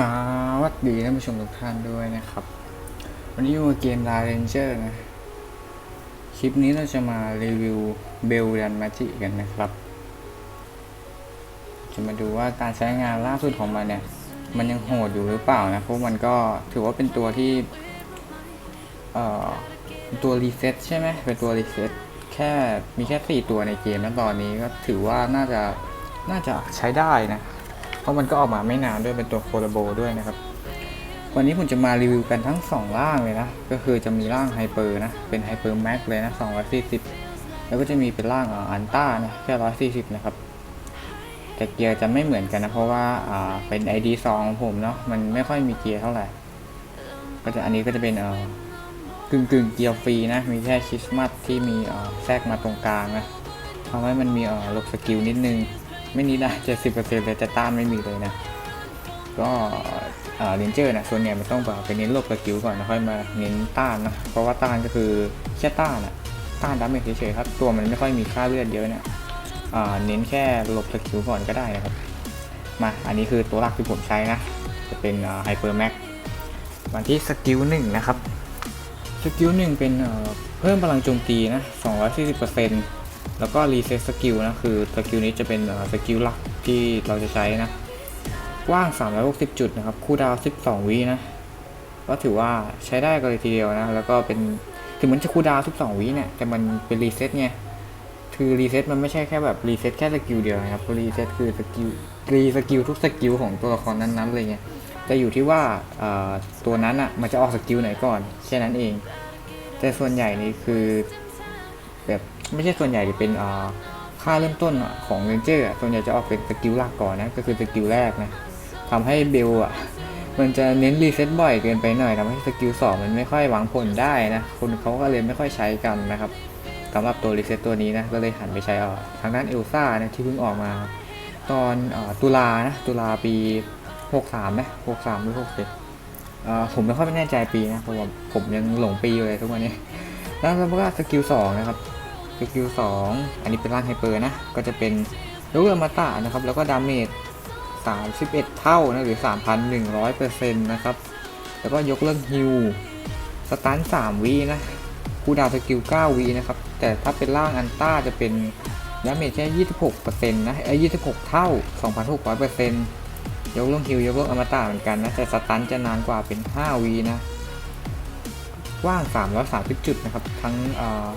สวัสดีท่านผู้ชมทุกท่านด้วยนะครับ วันนี้อยู่กับเกม l a r a n g e r นะ คลิปนี้เราจะมารีวิวเบลดันมาจิกันนะครับ จะมาดูว่าการใช้งานล่าสุดของมันเนี่ย มันยังโหดอยู่หรือเปล่านะ เพราะมันก็ถือว่าเป็นตัวที่ เอ่อ ตัวรีเซ็ตใช่ไหมเป็นตัวรีเซ็ตแค่มีแค่สี่ตัวในเกมแล้วตอนนี้ก็ถือว่าน่าจะน่าจะใช้ได้นะ ราะมันก็ออกมาไม่นานด้วยเป็นตัวโคลโบด้วยนะครับ วันนี้ผมจะมารีวิวกันทั้ง 2 ร่างเลยนะ ก็คือจะมีร่างไฮเปอร์นะ เป็นไฮเปอร์แม็กเลยนะ 240 แล้วก็จะมีเป็นร่างอันต้านะแค่140 นะครับ แต่เกียร์จะไม่เหมือนกันนะ เพราะว่าอ่าเป็น ID 2ของผมเนาะมันไม่ค่อยมีเกียร์เท่าไหร่ ก็จะอันนี้ก็จะเป็นเออกึ่งกึ่งเกียร์ฟรีนะ มีแค่คริสต์มาสที่มีเออแทรกมาตรงกลางนะทำให้มันมีเออลบสกิลนิดนึง ไม่นี้ได้เจ็ดสิบเปอร์เซ็นต์เลยแต่ต้านไม่มีเลยนะ ก็เอ่อเรนเจอร์นะส่วนใหญ่มันต้องแบบไปเน้นลบสกิลก่อนแล้วค่อยมาเน้นต้านนะ เพราะว่าต้านก็คือแค่ต้านอะต้านดาเมจเฉยๆครับ ตัวมันไม่ค่อยมีค่าเลือดเยอะเนี่ยอ่าเน้นแค่หลบสกิลก่อนก็ได้นะครับ มาอันนี้คือตัวหลักที่ผมใช้นะ จะเป็นไฮเปอร์แม็กมาที่สกิลหนึ่งนะครับ สกิลหนึ่งเป็นเอ่อเพิ่มพลังโจมตีนะ 240% แล้วก็รีเซ็ตสกิลนะคือสกิลนี้จะเป็นสกิลหลักที่เราจะใช้นะกว้าง 360 จุดนะครับ คูลดาว 12 วินะ ก็ถือว่าใช้ได้กันเลยทีเดียวนะ แล้วก็เป็นถึงมันจะคูลดาว 12 วิเนี่ย แต่มันเป็นรีเซ็ตไง คือรีเซ็ตมันไม่ใช่แค่แบบรีเซ็ตแค่สกิลเดียวนะครับ รีเซ็ตคือสกิล รีสกิลทุกสกิลของตัวละครนั้นๆเลยไงแต่อยู่ที่ว่าตัวนั้นอะ มันจะออกสกิลไหนก่อน แค่นั้นเอง แต่ส่วนใหญ่นี่คือแบบ ไม่ใช่ส่วนใหญ่จะเป็นค่าเริ่มต้นของเรนเจอร์ส่วนใหญ่จะออกเป็นสกิลหลักก่อนนะ ก็คือสกิลแรกนะทำให้เบลอะมันจะเน้นรีเซ็ตบ่อยเกินไปหน่อยทำให้สกิลสองมันไม่ค่อยหวังผลได้นะคนเขาก็เลยไม่ค่อยใช้กันนะครับสำหรับตัวรีเซ็ตตัวนี้นะก็เลยหันไปใช้ออทางด้านเอลซ่านะที่เพิ่งออกมา ตอนอตุลานะตุลาปี 63นะ63หรือ61เอ่อผมไม่ค่อยไม่แน่ใจปีนะเพราะว่าผมยังหลงปีอยู่เลยทุกวันนี้แล้วก็สกิล2นะครับ สกิล2อันนี้เป็นร่างไฮเปอร์นะ ก็จะเป็นลูกอมตะนะครับ แล้วก็ดาเมจ31 เท่านะหรือ 3,100%นะครับ แล้วก็ยกเลิกฮิวสตัน3วินะคูดาวสกิล9วินะครับ แต่ถ้าเป็นร่างอันต้าจะเป็นดาเมจแค่ 26%นะเอ้ย26 เท่า 2,600%ยกเลิกฮิวยกเลิกอมตะเหมือนกันนะ แต่สตันจะนานกว่าเป็น5วินะกว้าง 330 จุดนะครับ ทั้งเอ่อ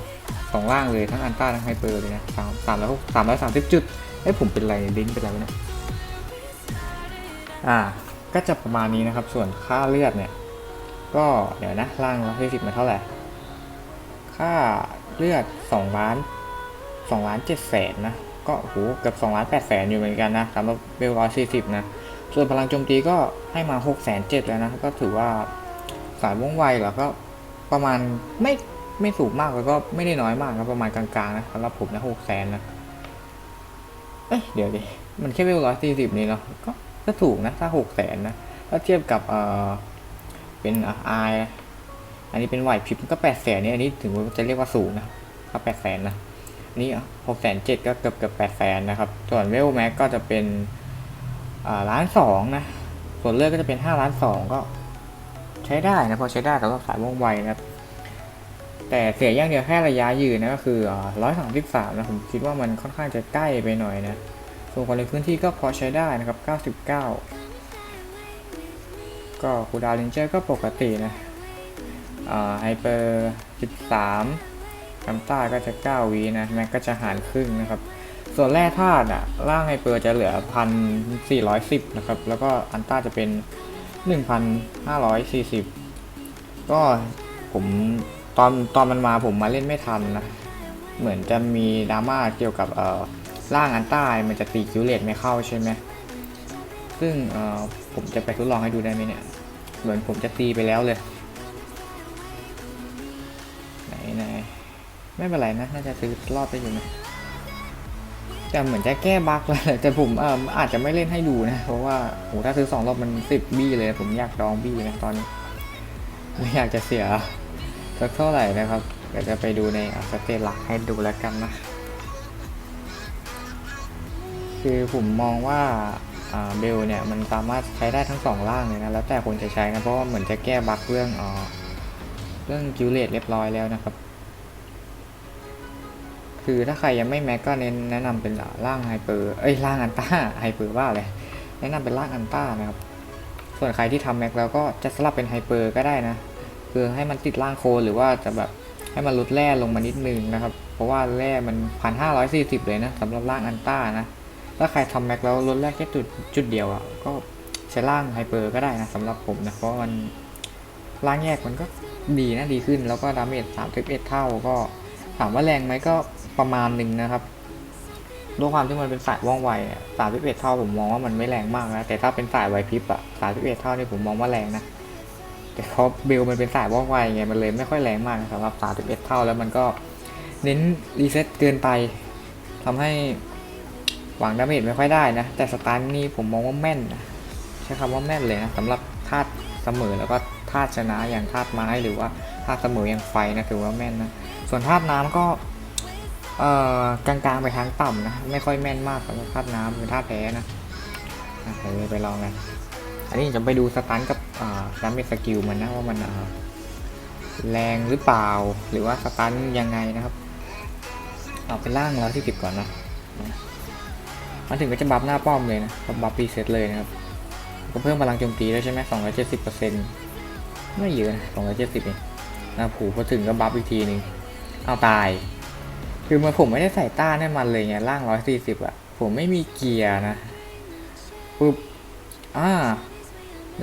สองล่างเลยทั้งอันต้าทั้งไฮเปอร์เลยนะสามสามร้อยสามร้อยสามสิบจุดเอ้ผมเป็นไรลิ้นเป็นไรวะเนี่ยอ่าก็จะประมาณนี้นะครับ ส่วนค่าเลือดเนี่ย ก็เดี๋ยวนะล่างร้อยสิบมาเท่าไหร่ ค่าเลือดสองล้านสองล้านเจ็ดแสนนะ ก็โหเกือบสองล้านแปดแสนอยู่เหมือนกันนะสำหรับเบลร้อยสี่สิบนะ ส่วนพลังโจมตีก็ให้มาหกแสนเจ็ดแล้วนะ ก็ถือว่าสายว่องไวเหรอก็ประมาณไม่ ไม่สูงมากแล้วก็ไม่ได้น้อยมากนะประมาณกลางๆนะสำหรับผมนะหกแสนนะเอ้ยเดี๋ยวดิมันแค่เวลร้อยสี่สิบนี่เนาะก็ก็ถูกนะถ้าหกแสนนะถ้าเทียบกับเอ่อเป็นอ่ไออันนี้เป็นไหวพริบก็แปดแสนนี่อันนี้ถึงจะเรียกว่าสูงนะก็แปดแสนนะนนี้หกแสนเจ็ดก็เกือบเกือบแปดแสนนะครับ ส่วนเวลแม็กก็จะเป็นล้านสองนะ ส่วนเลือดก็จะเป็นห้าล้านสองก็ใช้ได้นะพอใช้ได้สำหรับสายวงไวนะครับ แต่เสียอย่างเดียวแค่ระยะยืนนะก็คือร้อยสามสิบสามนะผมคิดว่ามันค่อนข้างจะใกล้ไปหน่อยนะ ส่วนคนในพื้นที่ก็พอใช้ได้นะครับเก้าสิบเก้าก็คูดาวเลนเจอร์ก็ปกตินะไฮเปอร์สิบสามกัมต้าก็จะเก้าวีนะแม็กก็จะหารครึ่งนะครับ ส่วนแร่ธาตุอะร่างไฮเปอร์จะเหลือพันสี่ร้อยสิบนะครับ แล้วก็อันต้าจะเป็น1,540ก็ผม ตอนตอนมันมาผมมาเล่นไม่ทันนะ เหมือนจะมีดราม่าเกี่ยวกับเอ่อร่างอันใต้มันจะตีคิวเลตไม่เข้าใช่ไหมซึ่งเอ่อผมจะไปทดลองให้ดูได้ไหมเนี่ย เหมือนผมจะตีไปแล้วเลย ไหนไหนไม่เป็นไรนะ น่าจะซื้อรอดได้อยู่นะแต่เหมือนจะแก้บั๊กแล้วแต่ผมเอออาจจะไม่เล่นให้ดูนะ เพราะว่าโหถ้าซื้อสองรอบมันสิบบี้เลย ผมอยากดองบี้นะตอนนี้ไม่อยากจะเสีย สักเท่าไหร่นะครับเดี๋ยวจะไปดูในอัสเตตหลักให้ดูแล้วกันนะ คือผมมองว่าเบลเนี่ยมันสามารถใช้ได้ทั้งสองร่างเลยนะ แล้วแต่คนจะใช้นะ เพราะว่าเหมือนจะแก้บั๊กเรื่องอเรื่องกิลเลตเรียบร้อยแล้วนะครับ คือถ้าใครยังไม่แม็กก็เน้นแนะนำเป็นร่างไฮเปอร์เอ้ยร่างอันต้าไฮเปอร์ว่าเลยแนะนำเป็นร่างอันต้านะครับ ส่วนใครที่ทำแม็กแล้วก็จะสลับเป็นไฮเปอร์ก็ได้นะ คือให้มันติดร่างโคหรือว่าจะแบบให้มันลดแร่ลงมานิดนึงนะครับ เพราะว่าแร่มันพันห้าร้อยสี่สิบเลยนะสำหรับร่างอันต้านะถ้าใครทำแม็กแล้วลดแร่แค่จุดจุดเดียวอะก็ใช้ร่างไฮเปอร์ก็ได้นะสำหรับผมนะเพราะมันร่างแยกมันก็ดีนะดีขึ้นแล้วก็ดาเมจสามสิบเอ็ดเท่าก็ถามว่าแรงไหมก็ประมาณหนึ่งนะครับด้วยความที่มันเป็นสายว่องไวสามสิบเอ็ดเท่าผมมองว่ามันไม่แรงมากนะแต่ถ้าเป็นสายไวพริบอะสามสิบเอ็ดเท่านี่ผมมองว่าแรงนะ เพราะเบลมันเป็นสายว่องไวไงมันเลยไม่ค่อยแรงมากสำหรับสามสิบเท่าแล้วมันก็เน้นรีเซ็ตเกินไปทำให้หวังดาเมจไม่ค่อยได้นะ แต่สตาร์นี่ผมมองว่าแม่นนะใช้คำว่าแม่นเลยนะสำหรับธาตุเสมอแล้วก็ธาตุชนะอย่างธาตุไม้หรือว่าธาตุเสมออย่างไฟนะถือว่าแม่นนะส่วนธาตุน้ำก็เอ่อกลางๆไปทางต่ำนะไม่ค่อยแม่นมากสำหรับธาตุน้ำเป็นธาตุแพ้นะอะเดี๋ยวไปลองกัน อันนี้จะไปดูสตันกับอ่าดาเมจสกิลมันนะว่ามันแรงหรือเปล่า หรือว่าสตันยังไงนะครับ เอาเป็นล่างร้อยที่สิบก่อนนะมาถึงก็จะบัฟหน้าป้อมเลยนะบัฟรีเซ็ตเลยนะครับ ก็เพิ่มพลังโจมตีแล้วใช่ไหมสองร้อยเจ็ดสิบเปอร์เซ็นต์ไม่เยอะนะสองร้อยเจ็ดสิบเองนะผูพอถึงก็บัฟอีกทีหนึ่งเอาตาย คือมันผมไม่ได้ใส่ต้านให้มันเลยไงล่างร้อยสี่สิบอะผมไม่มีเกียร์นะปุ๊บอ่า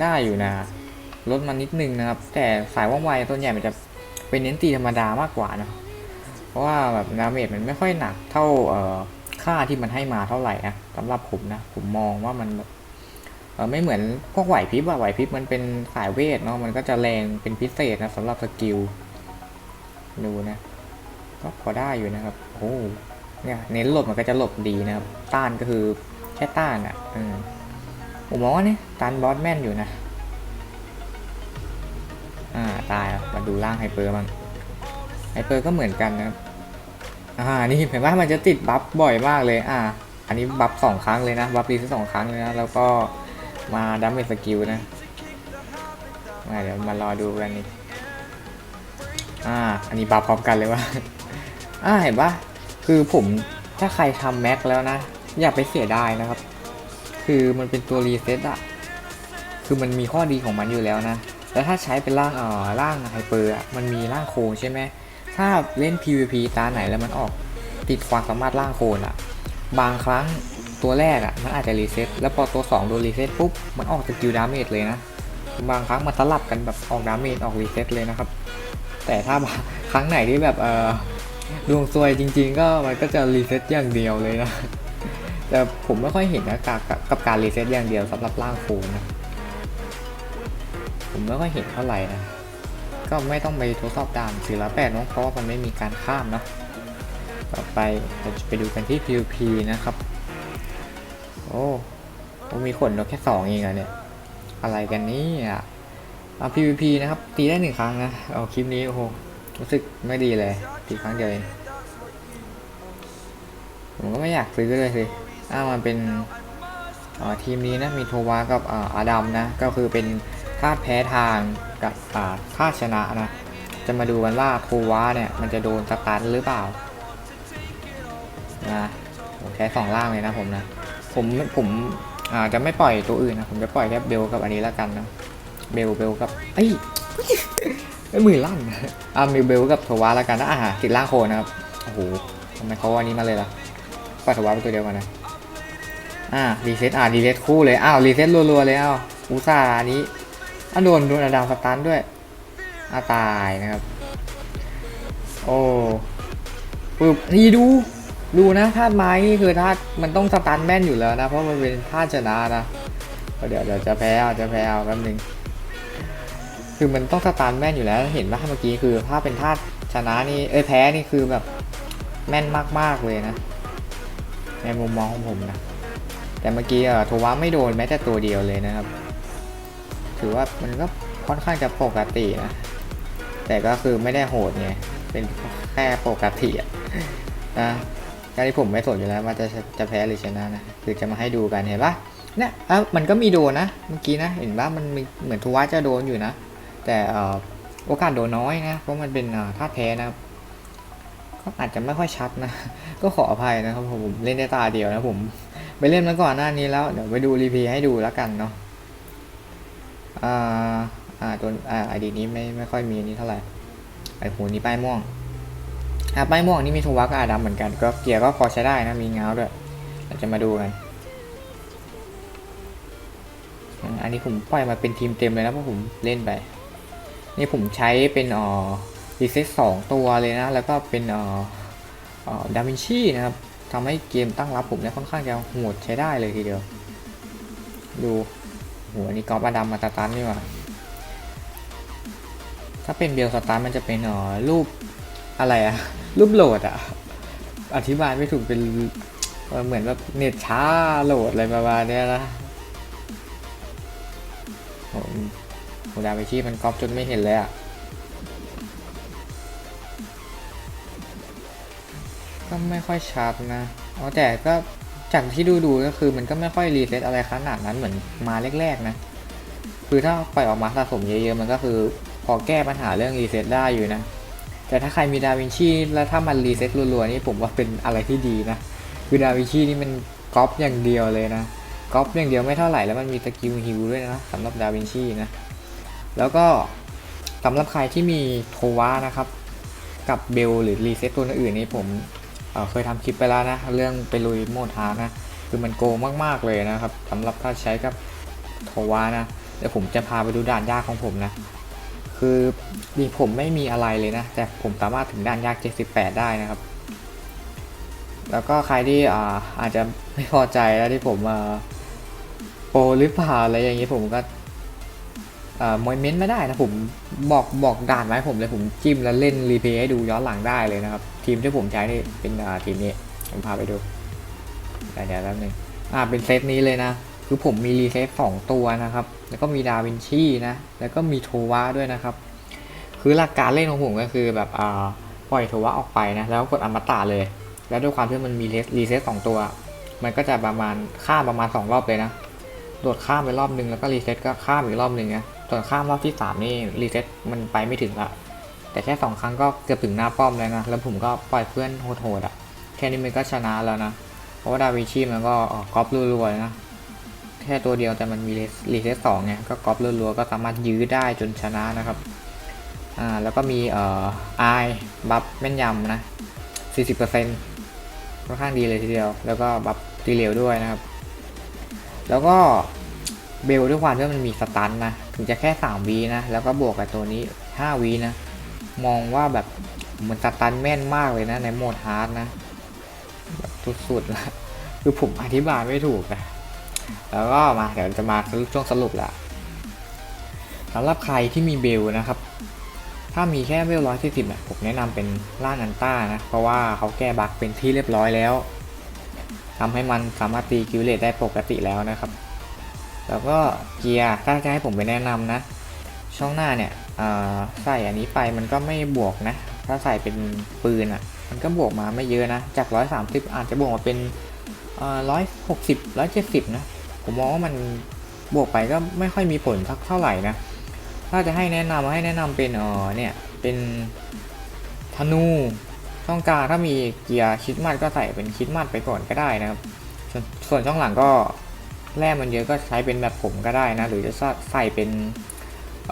ได้อยู่นะลดมานิดนึงนะครับ แต่สายว่องไวตัวใหญ่มันจะเป็นเน้นตีธรรมดามากกว่านะเพราะว่าแบบดาเมจมันไม่ค่อยหนักเท่าเอ่อค่าที่มันให้มาเท่าไหร่นะสำหรับผมนะผมมองว่ามันแบบเออไม่เหมือนพวกไหวพริบอะไหวพริบมันเป็นสายเวทเนาะมันก็จะแรงเป็นพิเศษนะสำหรับสกิลดูนะก็พอได้อยู่นะครับโอ้เนี่ยเน้นหลบมันก็จะหลบดีนะครับ ต้านก็คือแค่ต้านอะ ผมมองว่าเนี่ยต้านบอสแมนอยู่นะ อ่าตายแล้วมาดูร่างไฮเปอร์บ้างไฮเปอร์ก็เหมือนกันนะครับ อ่านี่เห็นว่ามันจะติดบัฟบ่อยมากเลย อ่า อันนี้บัฟสองครั้งเลยนะ บัฟรีสสองครั้งเลยนะ แล้วก็มาดัมเมจสกิลนะมาเดี๋ยวมารอดูกันนี่อ่า อันนี้บัฟพร้อมกันเลยว่า อ่าเห็นปะคือผมถ้าใครทำแม็กแล้วนะ อย่าไปเสียดายนะครับ คือมันเป็นตัวรีเซ็ตอะคือมันมีข้อดีของมันอยู่แล้วนะ แล้วถ้าใช้เป็นร่างเอ่อร่างไฮเปอร์อะมันมีร่างโคงใช่ไหมถ้าเล่น PVP ตาไหนแล้วมันออกติดความสามารถร่างโคนอะบางครั้งตัวแรกอะมันอาจจะรีเซ็ตแล้วพอตัว2โดนรีเซ็ตปุ๊บมันออกสกิลดาเมจเลยนะ บางครั้งมันสลับกันแบบออกดาเมจออกรีเซ็ตเลยนะครับ แต่ถ้าครั้งไหนที่แบบเออดวงซวยจริง ๆ ก็มันก็จะรีเซ็ตอย่างเดียวเลยนะ แต่ผมไม่ค่อยเห็นนะกับกับการรีเซ็ตอย่างเดียวสำหรับร่างโคนนะผมไม่ค่อยเห็นเท่าไหร่นะ ก็ไม่ต้องไปทดสอบด่านสี่ละแปดเนอะเพราะว่ามันไม่มีการข้ามเนาะต่อไปเราจะไปดูกันที่ PVP นะครับ โอ้ผมมีขนนกแค่สองเองเหรอเนี่ย อะไรกันนี่อะเอา PVP นะครับ ตีได้หนึ่งครั้งนะเอาคลิปนี้โอ้โหรู้สึกไม่ดีเลยตีครั้งเดียวเองผมก็ไม่อยากซื้อเลยสิ อ้ามันเป็นทีมนี้นะมีโทวากับอาอาดัมนะก็คือเป็นธาตุแพ้ทางกับอ่าธาตุชนะนะจะมาดูกันว่าโทวาเนี่ยมันจะโดนสตาร์หรือเปล่านะผมใช้สองล่างเลยนะผมนะผมผมอาจะไม่ปล่อยตัวอื่นนะผมจะปล่อยแค่เบลกับอันนี้แล้วกันนะเบลเบลกับเอ้ไม่มือลั่นอ่ามีเบลกับโทวาแล้วกันนะอ่าติดล่างโคนนะครับโอ้โหทำไมเขาวันนี้มาเลยล่ะปล่อยโทวาไปตัวเดียวกันนะ อ่ารีเซ็ตอ่ารีเซ็ตคู่เลยอ้าวรีเซ็ตรัวๆเลยอ้าวอุตส่าอันนี้อะโดนโดนอดัมสตันด้วยอ่าตายนะครับ โอ้ปึ๊บนี่ดูดูนะธาตุไม้นี่คือธาตุมันต้องสตันแม่นอยู่แล้วนะ เพราะมันเป็นธาตุชนะนะเดี๋ยวเดี๋ยวจะแพ้เอาจะแพ้เอาแป๊บนึงคือมันต้องสตาร์แม่นอยู่แล้วเห็นว่าเมื่อกี้คือถ้าเป็นธาตุชนะนี่เอ้ยแพ้นี่คือแบบแม่นมากๆเลยนะ ในมุมมองของผมนะ แต่เมื่อกี้เออโทวะไม่โดนแม้แต่ตัวเดียวเลยนะครับ ถือว่ามันก็ค่อนข้างจะปกตินะ แต่ก็คือไม่ได้โหดไง เป็นแค่ปกติอะนะการที่ผมไม่สนอยู่แล้วว่าจะจะแพ้หรือชนะนะ คือจะมาให้ดูกันเห็นปะเนี่ยอ้ามันก็มีโดนนะ เมื่อกี้นะ เห็นว่ามันมเหมือนทวาจะโดนอยู่นะ แต่โอกาสโดนน้อยนะ เพราะมันเป็นท่าแท้นะครับก็อาจจะไม่ค่อยชัดนะ ก็ขออภัยนะครับผมผมเล่นได้ตาเดียวนะผม ไปเล่นมาก่อนหน้านี้แล้ว เดี๋ยวไปดูรีเพย์ให้ดูแล้วกันเนาะอ่าอ่าตัวอ่าไอดีนี้ไม่ไม่ค่อยมีอันนี้เท่าไหร่ไอโหนี่ป้ายม่วงอ่าป้ายม่วงนี่มีทวากับอาดัมเหมือนกันก็เกียร์ก็พอใช้ได้นะมีเงาด้วยเราจะมาดูกันอันนี้ผมปล่อยมาเป็นทีมเต็มเลยนะเพราะผมเล่นไป นี่ผมใช้เป็นอ่อรีเซ็ตสองตัวเลยนะ แล้วก็เป็นอ่ออ่อดาวินชีนะครับ ทำให้เกมตั้งรับผมเนี่ยค่อนข้างจะโหดใช้ได้เลยทีเดียว ดูโหอันนี้กอล์ฟอดัมมาตาร์ทนี่ว่า ถ้าเป็นเบลสตาร์มันจะเป็นอ่อรูปอะไรอะรูปโหลดอะอธิบายไม่ถูกเป็นเหมือนแบบเน็ตช้าโหลดอะไรประมาณเนี้ยนะโอ้โหดาวิชีมันก๊อปจนไม่เห็นเลยอะ ไม่ค่อยชัดนะอ๋อแต่ก็จากที่ดูดูก็คือมันก็ไม่ค่อยรีเซ็ตอะไรขนาดนั้นเหมือนมาแรกๆนะ คือถ้าปล่อยออกมาสะสมเยอะๆมันก็คือพอแก้ปัญหาเรื่องรีเซ็ตได้อยู่นะ แต่ถ้าใครมีดาวินชีแล้วถ้ามันรีเซ็ตรัวๆนี่ผมว่าเป็นอะไรที่ดีนะ คือดาวินชีนี่มันก๊อปอย่างเดียวเลยนะก๊อปอย่างเดียวไม่เท่าไหร่แล้วมันมีสกิลฮิวด้วยนะสำหรับดาวินชีนะ แล้วก็สำหรับใครที่มีโทวานะครับ กับเบลหรือรีเซ็ตตัวอื่นนี่ผม เเคยทำคลิปไปแล้วนะเรื่องไปลุยโมดฮานะคือมันโกงมากๆเลยนะครับสำหรับถ้าใช้กับโทวานะเดี๋ยวผมจะพาไปดูด่านยากของผมนะ คือดีผมไม่มีอะไรเลยนะ แต่ผมสามารถถึงด่านยาก 78 ได้นะครับ แล้วก็ใครที่อาอาจจะไม่พอใจแล้วที่ผมโปรหรือเปล่าอะไรอย่างนี้ผมก็ มอยเมนต์ไม่ได้นะผมบอกบอกด่านไว้ผมเลยผมจิ้มแล้วเล่นรีเพย์ให้ดูย้อนหลังได้เลยนะครับ ทีมที่ผมใช้นี่เป็นทีมนี้ผมพาไปดูเดี๋ยวแป๊บนึงอ่าเป็นเซตนี้เลยนะคือผมมีรีเซ็ตสองตัวนะครับ แล้วก็มีดาวินชีนะ แล้วก็มีโทวาด้วยนะครับ คือหลักการเล่นของผมก็คือแบบอ่าปล่อยโทวะออกไปนะ แล้วกดอมตะเลย แล้วด้วยความที่มันมีรีเซ็ตสองตัว มันก็จะประมาณข้ามประมาณสองรอบเลยนะ โดดข้ามไปรอบนึงแล้วก็รีเซ็ตก็ข้ามอีกรอบนึงนะ ส่วนข้ามรอบที่สามนี่รีเซ็ตมันไปไม่ถึงละแต่แค่สองครั้งก็เกือบถึงหน้าป้อมแล้วนะ แล้วผมก็ปล่อยเพื่อนโหดๆอะ แค่นี้มันก็ชนะแล้วนะ เพราะว่าดาวินชีมันก็ออกก๊อปรัวๆนะ แค่ตัวเดียวแต่มันมีรีเซ็ตสองไงก็ก๊อปรัวๆก็สามารถยื้อได้จนชนะนะครับอ่าแล้วก็มีเอ่อไอบัฟแม่นยำนะ40%ค่อนข้างดีเลยทีเดียว แล้วก็บัฟตีเหลวด้วยนะครับ แล้วก็ เบลด้วยความที่มันมีสตันนะ ถึงจะแค่3วีนะ แล้วก็บวกกับตัวนี้5วีนะ มองว่าแบบมันสตันแม่นมากเลยนะ ในโหมดฮาร์ดนะแบบสุดๆละคือผมอธิบายไม่ถูกนะแล้วก็มาเดี๋ยวจะมาช่วงสรุปละสำหรับใครที่มีเบลนะครับ ถ้ามีแค่เวลร้อยสี่สิบเนี่ยผมแนะนำเป็นล่านันต้านะ เพราะว่าเขาแก้บั๊กเป็นที่เรียบร้อยแล้วทำให้มันสามารถตีกิวเลตได้ปกติแล้วนะครับ แล้วก็เกียร์ถ้าจะให้ผมไปแนะนำนะ ช่องหน้าเนี่ยใส่อันนี้ไปมันก็ไม่บวกนะ ถ้าใส่เป็นปืนอะ มันก็บวกมาไม่เยอะนะ จาก 130 อาจจะบวกมาเป็นร้อยหกสิบร้อยเจ็ดสิบนะ ผมมองว่ามันบวกไปก็ไม่ค่อยมีผลสักเท่าไหร่นะ ถ้าจะให้แนะนำให้แนะนำเป็นเออเนี่ยเป็นธนูช่องกลางถ้ามีเกียร์คิดมัดก็ใส่เป็นคิดมัดไปก่อนก็ได้นะครับ ส่วนช่องหลังก็ แร่มันเยอะก็ใช้เป็นแบบผมก็ได้นะ หรือจะใส่เป็น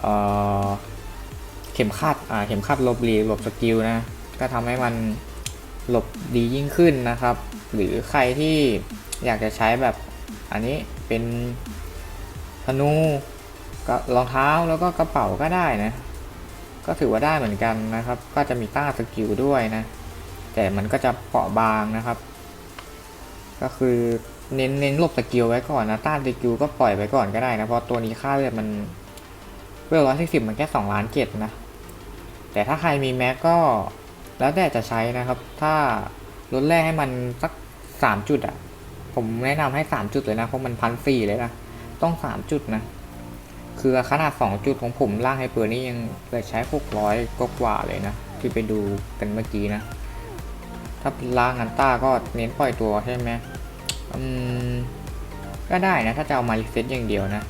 เเข็มขัดเข็มขัดหลบหลีหลบสกิลนะ ก็ทำให้มันหลบดียิ่งขึ้นนะครับ หรือใครที่อยากจะใช้แบบอันนี้เป็นธนูก็รองเท้าแล้วก็กระเป๋าก็ได้นะ ก็ถือว่าได้เหมือนกันนะครับ ก็จะมีต้าสกิลด้วยนะ แต่มันก็จะเปราะบางนะครับ ก็คือ เน้นเน้นหลบสกิลไว้ก่อนนะต้านสกิลก็ปล่อยไปก่อนก็ได้นะเพราะตัวนี้ค่าเลือดมันเวลร้อยสิบมันแค่สองล้านเจ็ดนะ แต่ถ้าใครมีแม็กก็แล้วแต่จะใช้นะครับ ถ้าลดแรกให้มันสักสามจุดอะผมแนะนำให้สามจุดเลยนะ เพราะมันพันสี่เลยนะ ต้องสามจุดนะ คือขนาด2จุดของผมล่างไฮเปอร์นี่ยังเหลือใช้600กกว่าเลยนะ ที่ไปดูกันเมื่อกี้นะ ถ้าเป็นล่างอันต้าก็เน้นปล่อยตัวใช่ไหม อืมก็ได้นะ ถ้าจะเอามารีเซ็ตอย่างเดียวนะ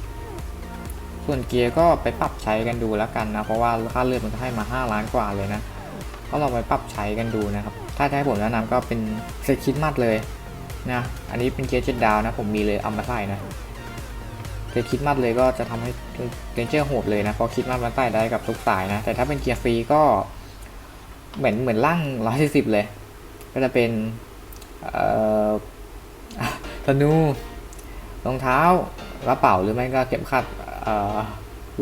ส่วนเกียร์ก็ไปปรับใช้กันดูแล้วกันนะ เพราะว่าค่าเลือดมันก็ให้มา 5 ล้านกว่าเลยนะ ก็ลองไปปรับใช้กันดูนะครับ ถ้าจะให้ผมแนะนำก็เป็นเซตคิดมัดเลยนะ อันนี้เป็นเกียร์เจ็ดดาวนะ ผมมีเลยเอามาใส่นะเซตคิดมัดเลยก็จะทำให้เรนเจอร์โหดเลยนะ เพราะคิดมัดมันใส่ได้กับทุกสายนะ แต่ถ้าเป็นเกียร์ฟรีก็ เหมือนเหมือนล่างร้อยสิบเลย ก็จะเป็น เอ่อ ธนูรองเท้ากระเป๋าหรือไม่ก็เข็มขัด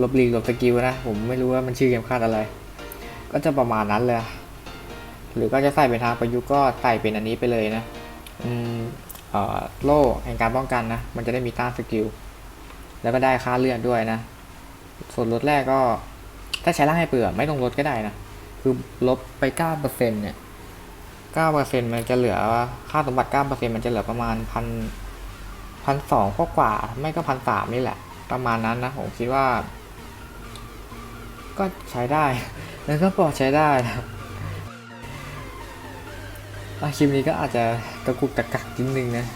ลบลีกลบสกิลนะ ผมไม่รู้ว่ามันชื่อเข็มขัดอะไร ก็จะประมาณนั้นเลย หรือก็จะใส่เป็นทางประยุกต์ก็ใส่เป็นอันนี้ไปเลยนะอืมเอ่อโล่แห่งการป้องกันนะ มันจะได้มีต้านสกิล แล้วก็ได้ค่าเลือดด้วยนะ ส่วนลดแรกก็ ถ้าใช้ร่างให้เปลือกไม่ต้องลดก็ได้นะ คือลบไปเก้าเปอร์เซ็นเนี่ย เก้าเปอร์เซ็นมันจะเหลือค่าสมบัติเก้าเปอร์เซ็นมันจะเหลือประมาณพันพันสองกว่า ไม่ก็พันสามนี่แหละ ประมาณนั้นนะ ผมคิดว่า ก็ใช้ได้แล้วก็พอใช้ได้นะครับอะคลิปนี้ก็อาจจะกระกุกตะกักนิดนึงนะ